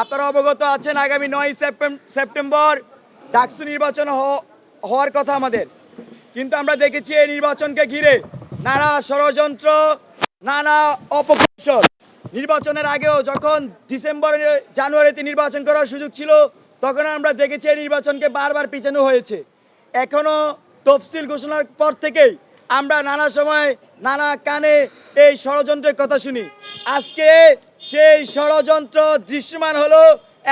আপনারা অবগত আছেন, আগামী নয় সেপ্টেম্বর ডাকসু নির্বাচন হওয়ার কথা আমাদের। কিন্তু আমরা দেখেছি এই নির্বাচনকে ঘিরে নানা ষড়যন্ত্র, নানা অপকৌশল নির্বাচনের আগেও যখন ডিসেম্বর জানুয়ারিতে নির্বাচন করার সুযোগ ছিল, তখন আমরা দেখেছি এই নির্বাচনকে বারবার পিছানো হয়েছে। এখনও তফসিল ঘোষণার পর থেকেই আমরা নানা সময়, নানা কানে এই ষড়যন্ত্রের কথা শুনি। আজকে সেই ষড়যন্ত্র দৃশ্যমান হলো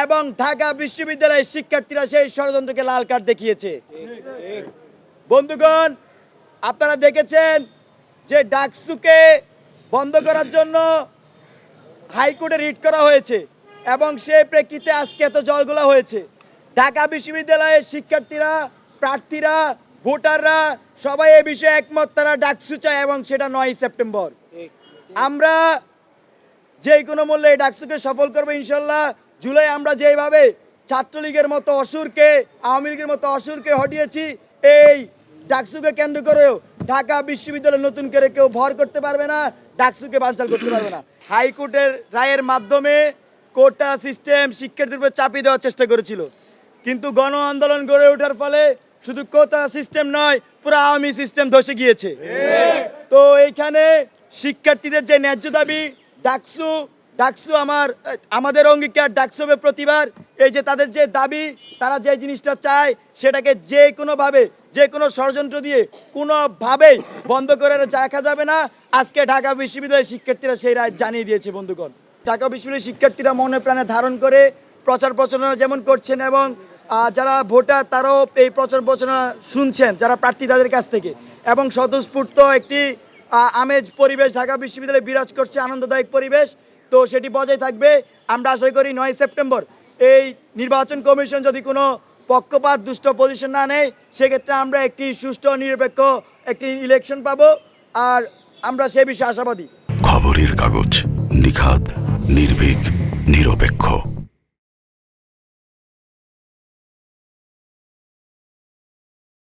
এবং ঢাকা বিশ্ববিদ্যালয়ের শিক্ষার্থীরা সেই ষড়যন্ত্রকে লাল কার্ড দেখিয়েছে। বন্ধুগণ আপনারা দেখেছেন যে ডাকসুকে বন্ধ করার জন্য হাইকোর্টে রিট করা হয়েছে এবং সেই প্রেক্ষিতে আজকে এত জলগোলা হয়েছে। ঢাকা বিশ্ববিদ্যালয়ের শিক্ষার্থীরা প্রার্থীরা ভোটাররা সবাই এ বিষয়ে একমত তারা ডাকসু চায় এবং সেটা নয় সেপ্টেম্বর। আমরা যে কোনো মূল্যে এই ডাকসুকে সফল করব ইনশাল্লাহ। জুলাই আমরা যেভাবে ছাত্রলীগের মতো অসুরকে আওয়ামী লীগের মতো অসুরকে হটিয়েছি এই ডাকসুকে কেন্দ্র করেও ঢাকা বিশ্ববিদ্যালয় নতুন করে কেউ ভর করতে পারবে না ডাকসুকে বানচাল করতে পারবে না। হাইকোর্টের রায়ের মাধ্যমে কোটা সিস্টেম শিক্ষার্থীর উপর চাপিয়ে দেওয়ার চেষ্টা করেছিল। কিন্তু গণ আন্দোলন গড়ে ওঠার ফলে শুধু কোটা সিস্টেম নয় পুরো আওয়ামী সিস্টেম ধসে গিয়েছে। তো এইখানে শিক্ষার্থীদের যে ন্যায্য দাবি ডাকসু ডাকসু আমার আমাদের অঙ্গীকার ডাকসু হবে প্রতিবার। এই যে তাদের যে দাবি, তারা যে জিনিসটা চায়, সেটাকে যে কোনোভাবে, যে কোনো ষড়যন্ত্র দিয়ে কোনোভাবেই বন্ধ করে রাখা যাবে না। আজকে ঢাকা বিশ্ববিদ্যালয়ের শিক্ষার্থীরা সেই রায় জানিয়ে দিয়েছে, বন্ধুগণ। ঢাকা বিশ্ববিদ্যালয়ের শিক্ষার্থীরা মনে প্রাণে ধারণ করে প্রচার প্রচারণা যেমন করছেন এবং যারা ভোটার তারাও এই প্রচার প্রচারণা শুনছেন, যারা প্রার্থী তাদের কাছ থেকে। এবং স্বতঃস্ফূর্ত একটি আমেজ পরিবেশ, ঢাকা বিশ্ববিদ্যালয়ে বিরাজ করছে, আনন্দদায়ক পরিবেশ। তো সেটি বজায় থাকবে। আমরা আশা করি নয় সেপ্টেম্বর এই নির্বাচন কমিশন যদি কোনো পক্ষপাত, দুষ্ট পজিশন না নেয়, সেক্ষেত্রে আমরা একটি সুষ্ঠু নিরপেক্ষ একটি ইলেকশন পাব। আর আমরা সে বিষয়ে আশাবাদী। খবরের কাগজ নিখাদ, নির্ভীক, নিরপেক্ষ।